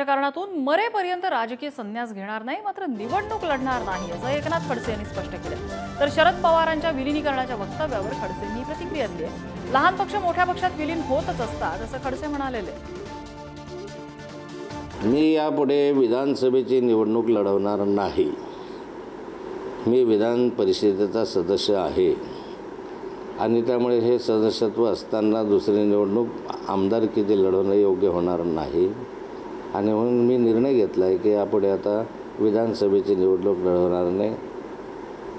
राजकारणातून मरेपर्यंत राजकीय संन्यास घेणार नाही मात्र निवडणूक लढणार नाही असं एकनाथ खडसे यांनी स्पष्ट केलं तर शरद पवारांच्या विलिनीकरणाच्या वक्तव्यावर खडसेंनी प्रतिक्रिया दिली आहे. लहान पक्ष मोठ्या पक्षात विलीन होतच असतात असं खडसे म्हणालेले मी यापुढे विधानसभेची निवडणूक लढवणार नाही. मी विधान परिषदेचा सदस्य आहे. आणि त्यामुळे हे सदस्यत्व असताना दुसरी निवडणूक आमदारकीची लढवणं योग्य होणार नाही. आणि म्हणून मी निर्णय घेतला आहे की यापुढे आता विधानसभेची निवडणूक लढवणार नाही.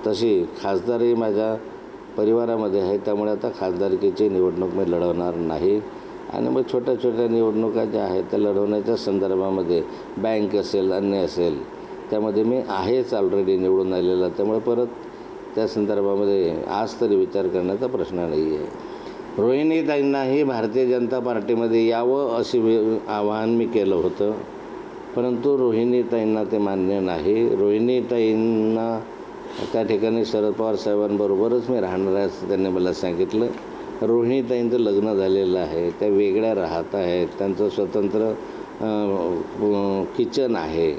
तशी खासदारही माझ्या परिवारामध्ये आहे त्यामुळे आता खासदारकीची निवडणूक मी लढवणार नाही. आणि मग छोट्या छोट्या निवडणुका ज्या आहेत त्या लढवण्याच्या संदर्भामध्ये बँक असेल अन्य असेल त्यामध्ये मी आहेच ऑलरेडी निवडून आलेला. त्यामुळे परत त्या संदर्भामध्ये आज तरी विचार करण्याचा प्रश्न नाही आहे रोहिणीताईंनाही भारतीय जनता पार्टीमध्ये यावं असे आवाहन मी केलं होतं. परंतु रोहिणीताईंना ते मान्य नाही. रोहिणीताईंना त्या ठिकाणी शरद पवार साहेबांबरोबरच मी राहणार आहे असं त्यांनी मला सांगितलं. रोहिणीताईंचं लग्न झालेलं आहे. त्या वेगळ्या राहत आहेत. त्यांचं स्वतंत्र किचन आहे.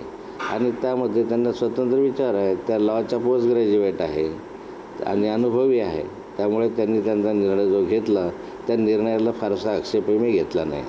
आणि त्यामध्ये त्यांना स्वतंत्र विचार आहेत. त्या लॉच्या पोस्ट ग्रॅज्युएट आहे. आणि अनुभवी आहे. त्यामुळे त्यांनी त्यांचा निर्णय जो घेतला त्या निर्णयाला फारसा आक्षेपही मी घेतला नाही.